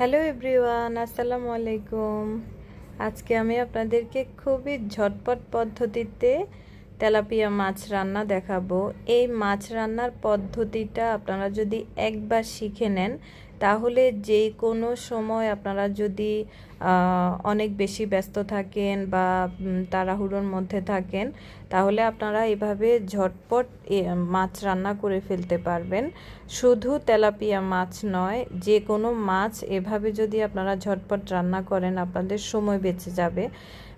Hello everyone, আসসালামু আলাইকুম। আজকে আমি আপনাদেরকে খুবই ঝটপট পদ্ধতিতে তেলাপিয়া মাছ রান্না দেখাবো। এই মাছ রান্নার পদ্ধতিটা আপনারা যদি একবার শিখে নেন তাহলে যে কোনো সময় আপনারা যদি অনেক বেশি ব্যস্ত থাকেন বা তাড়াহুড়োর মধ্যে থাকেন, তাহলে আপনারা এভাবে ঝটপট মাছ রান্না করে ফেলতে পারবেন। শুধু তেলাপিয়া মাছ নয়, যে কোনো মাছ এভাবে যদি আপনারা ঝটপট রান্না করেন, আপনাদের সময় বেঁচে যাবে।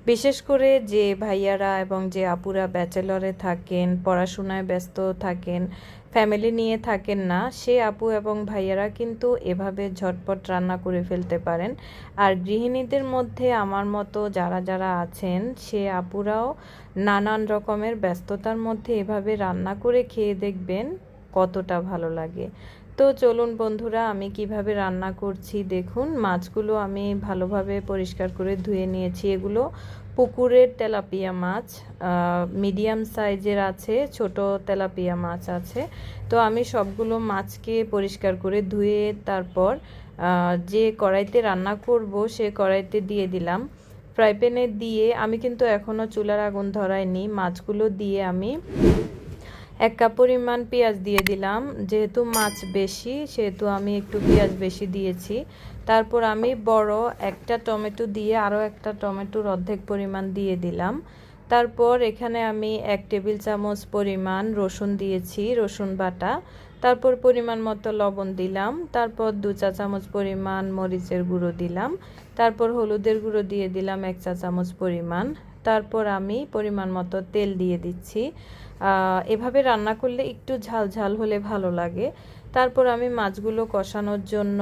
বিশেষ করে যে ভাইয়ারা এবং যে আপুরা ব্যাচেলরে থাকেন, পড়াশোনায় ব্যস্ত থাকেন, ফ্যামিলি নিয়ে থাকেন না, সে আপু এবং ভাইয়ারা কিন্তু এভাবে ঝটপট রান্না করে ফেলতে পারেন। আর গৃহিণীদের মধ্যে আমার মতো যারা যারা আছেন, সে আপুরাও নানান রকমের ব্যস্ততার মধ্যে এভাবে রান্না করে খেয়ে দেখবেন কতটা ভালো লাগে। তো চলুন বন্ধুরা, আমি কীভাবে রান্না করছি দেখুন। মাছগুলো আমি ভালোভাবে পরিষ্কার করে ধুয়ে নিয়েছি। এগুলো পুকুরের তেলাপিয়া মাছ মিডিয়াম সাইজের আছে, ছোট তেলাপিয়া মাছ আছে। তো আমি সবগুলো মাছকে পরিষ্কার করে ধুয়ে তারপর যে কড়াইতে রান্না করব সে কড়াইতে দিয়ে দিলাম। ফ্রাই প্যানে দিয়ে আমি কিন্তু এখনও চুলার আগুন ধরাইনি। মাছগুলো দিয়ে আমি এক কাপ পরিমাণ পেঁয়াজ দিয়ে দিলাম। যেহেতু মাছ বেশি, সেহেতু আমি একটু পেঁয়াজ বেশি দিয়েছি। তারপর আমি বড় একটা টমেটো দিয়ে আরও একটা টমেটোর অর্ধেক পরিমাণ দিয়ে দিলাম। তারপর এখানে আমি এক টেবিল চামচ পরিমাণ রসুন দিয়েছি, রসুন বাটা। তারপর পরিমাণ মতো লবণ দিলাম। তারপর দু চা চামচ পরিমাণ মরিচের গুঁড়ো দিলাম। তারপর হলুদের গুঁড়ো দিয়ে দিলাম এক চা চামচ পরিমাণ। তারপর আমি পরিমাণ মতো তেল দিয়ে দিচ্ছি। এভাবে রান্না করলে একটু ঝাল ঝাল হলে ভালো লাগে। তারপর আমি মাছগুলো কষানোর জন্য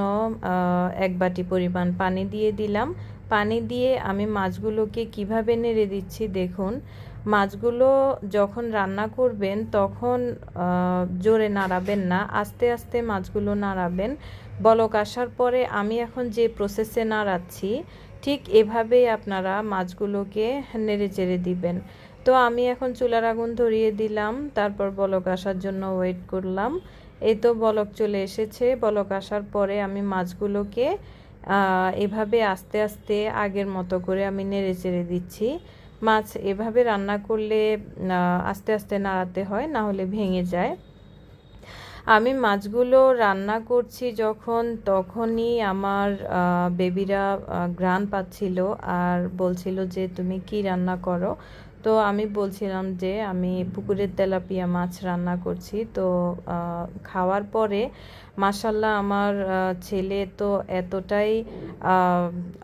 এক বাটি পরিমাণ পানি দিয়ে দিলাম। পানি দিয়ে আমি মাছগুলোকে কীভাবে নেড়ে দিচ্ছি দেখুন। মাছগুলো যখন রান্না করবেন তখন জোরে নাড়াবেন না, আস্তে আস্তে মাছগুলো নাড়াবেন। বলক আসার পরে আমি এখন যে প্রসেসে নাড়াচ্ছি, ঠিক এভাবেই আপনারা মাছগুলোকে নেড়ে চেড়ে দিবেন। তো আমি এখন চুলার আগুন ধরিয়ে দিলাম, তারপর বলক আসার জন্য ওয়েট করলাম। এই তো বলক চলে এসেছে। বলক আসার পরে আমি মাছগুলোকে এভাবে আস্তে আস্তে আগের মতো করে আমি নেড়ে চেড়ে দিচ্ছি। মাছ এভাবে রান্না করলে আস্তে আস্তে নাড়াতে হয়, না হলে ভেঙে যায়। আমি মাছগুলো রান্না করছি যখন, তখনই আমার বেবিরা গ্রান পাচ্ছিল আর বলছিল যে, তুমি কি রান্না করো? তো আমি বলছিলাম যে আমি পুকুরের তেলাপিয়া মাছ রান্না করছি। তো খাওয়ার পরে মাসাল্লাহ আমার ছেলে তো এতটাই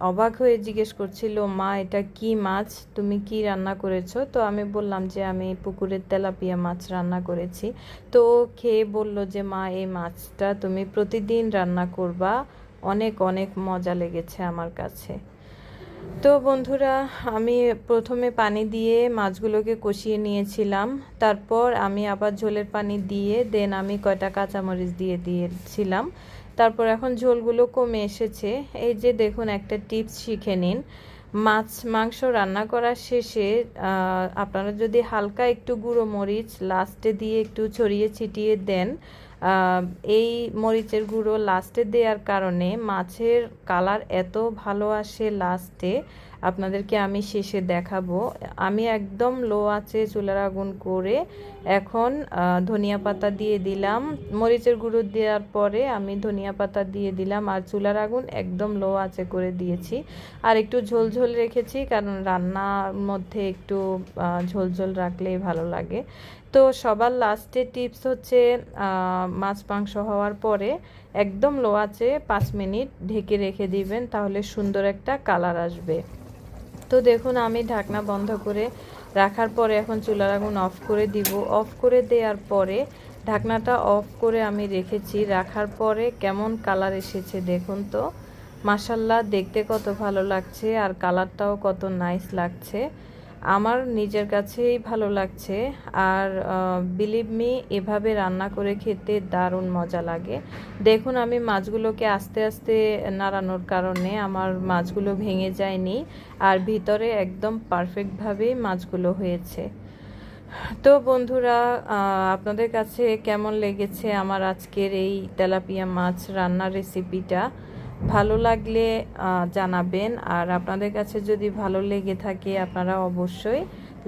অবাক হয়ে জিজ্ঞেস করছিল, মা, এটা কি মাছ? তুমি কি রান্না করেছ? তো আমি বললাম যে, আমি পুকুরের তেলাপিয়া মাছ রান্না করেছি। তো খেয়ে বলল যে, মা, এই মাছটা তুমি প্রতিদিন রান্না করবা। অনেক অনেক মজা লেগেছে আমার কাছে। তো বন্ধুরা, আমি প্রথমে পানি দিয়ে মাছগুলোকে কষিয়ে নিয়েছিলাম। তারপর আমি আবার ঝোলের পানি দিয়ে দেন আমি কয়টা কাঁচামরিচ দিয়ে দিয়েছিলাম। তারপর এখন ঝোলগুলো কমে এসেছে। এই যে দেখুন, একটা টিপস শিখে নিন। মাছ, মাংস রান্না করার শেষে আপনারা যদি হালকা একটু গুঁড়ো মরিচ লাস্টে দিয়ে একটু ছড়িয়ে ছিটিয়ে দেন এই মরিচের গুঁড়ো লাস্টে দেওয়ার কারণে মাছের কালার এত ভালো আসে লাস্টে আপনাদেরকে আমি শেষে দেখাবো। আমি একদম লো আছে চুলার আগুন করে এখন ধনিয়া পাতা দিয়ে দিলাম। মরিচের গুঁড়ো দেওয়ার পরে আমি ধনিয়া পাতা দিয়ে দিলাম আর চুলার আগুন একদম লো আছে করে দিয়েছি। আর একটু ঝোল ঝোল রেখেছি কারণ রান্নার মধ্যে একটু আহ, ঝোল ঝোল রাখলেই ভালো লাগে। তো সবার লাস্টে টিপস হচ্ছে মাছ মাংস হওয়ার পরে একদম লো আছে, পাঁচ মিনিট ঢেকে রেখে দিবেন, তাহলে সুন্দর একটা কালার আসবে। তো দেখুন, আমি ঢাকনা বন্ধ করে রাখার পরে এখন চুলার আগুন অফ করে দিব। অফ করে দেওয়ার পরে ঢাকনাটা অফ করে আমি রেখেছি। রাখার পরে কেমন কালার এসেছে দেখুন তো। মাসাল্লাহ দেখতে কত ভালো লাগছে আর কালারটাও কত নাইস লাগছে। আমার নিজের কাছেই ভালো লাগছে। আর বিলিভ মি এভাবে রান্না করে খেতে দারুণ মজা লাগে। দেখুন, আমি মাছগুলোকে আস্তে আস্তে নাড়ানোর কারণে আমার মাছগুলো ভেঙে যায়নি আর ভিতরে একদম পারফেক্টভাবেই মাছগুলো হয়েছে। তো বন্ধুরা আপনাদের কাছে কেমন লেগেছে আমার আজকের এই তেলাপিয়া মাছ রান্নার রেসিপিটা ভালো লাগলে জানাবেন। আর আপনাদের কাছে যদি ভালো লেগে থাকে, আপনারা অবশ্যই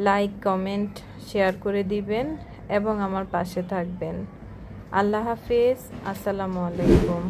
লাইক কমেন্ট শেয়ার করে দিবেন এবং আমার পাশে থাকবেন। আল্লাহ হাফিজ। আসসালামু আলাইকুম।